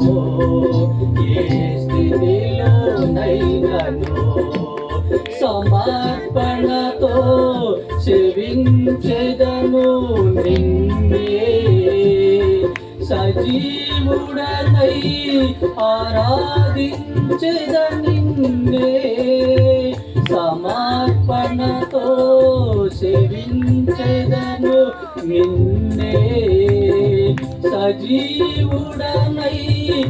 మరువను ఏ స్థితిలో సమర్పణతో సేవించెదను నిన్నే. సజీవుడనై ఆరాధించెద నిన్నే. సమర్పణతో సేవించెదను నిన్నే. సజీవుడనై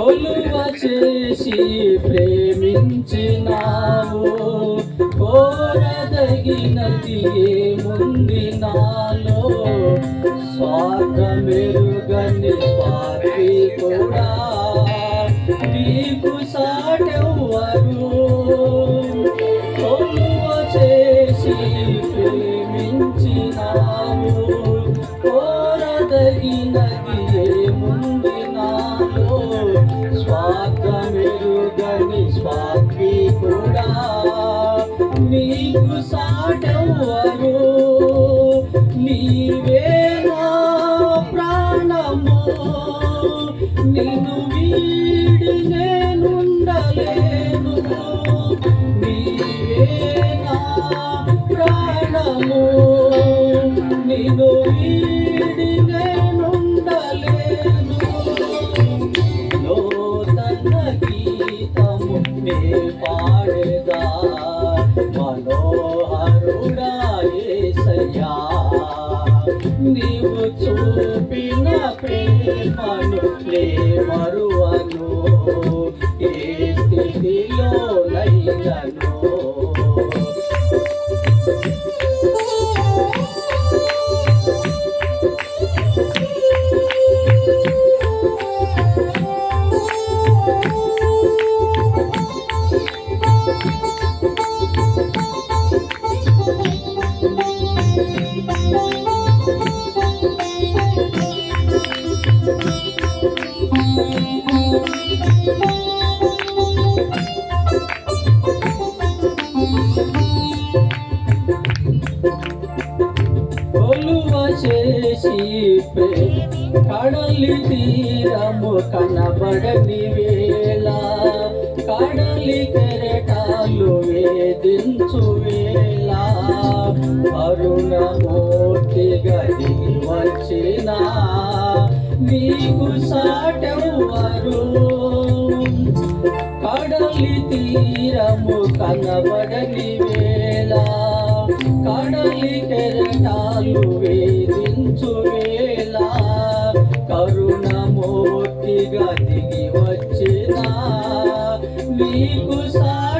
కొలువ చేసి ప్రేమించినావు. కోరదగినది ఏముంది నాలో? స్వార్థమెరుగని స్వార్థి కూడా నీకు సాటెవ్వరు స్వార్థమెరుగని నిలువ చేసి కడలి తీరము కనబడని వేళ కడలి కెరటాలు వేధించు వేళ అరుణమూర్తిగా గది కరుణమూర్తిగా దిగి వచ్చిన మీకు సాటెవ్వరు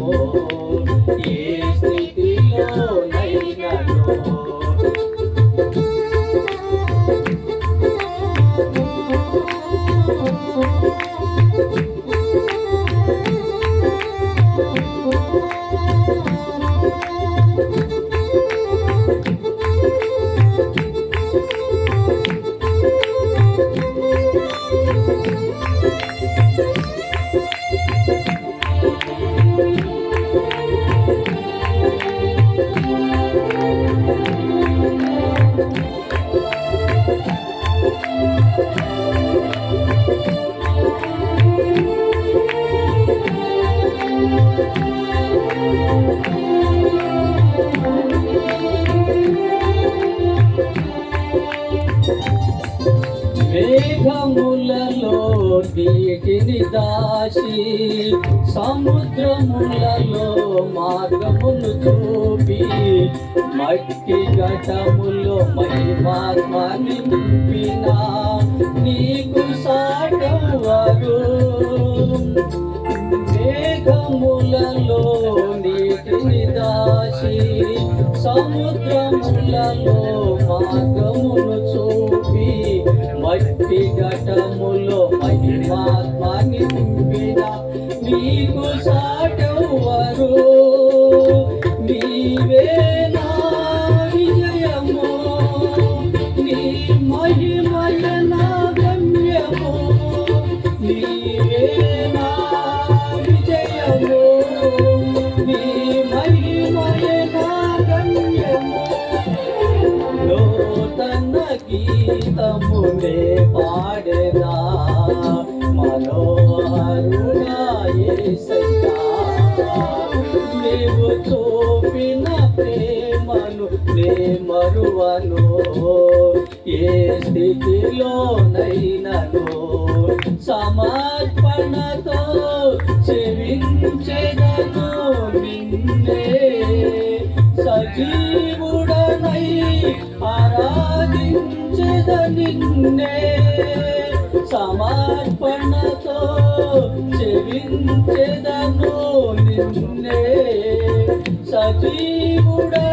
మేఘములలో నీటిని దాచి సముద్రములలో మార్గమును చూపి మట్టి ఘటములో మహిమాత్మని నింపిన నీకు సా నీవు చూపిన ప్రేమను నే మరువను ఏ స్థితిలోనైనను సమర్పణతో చెవించెదను నిన్నే సజీవుడనై ఆరాధించద నిన్నే సమర్పణతో చెవించెదను జీవుడా.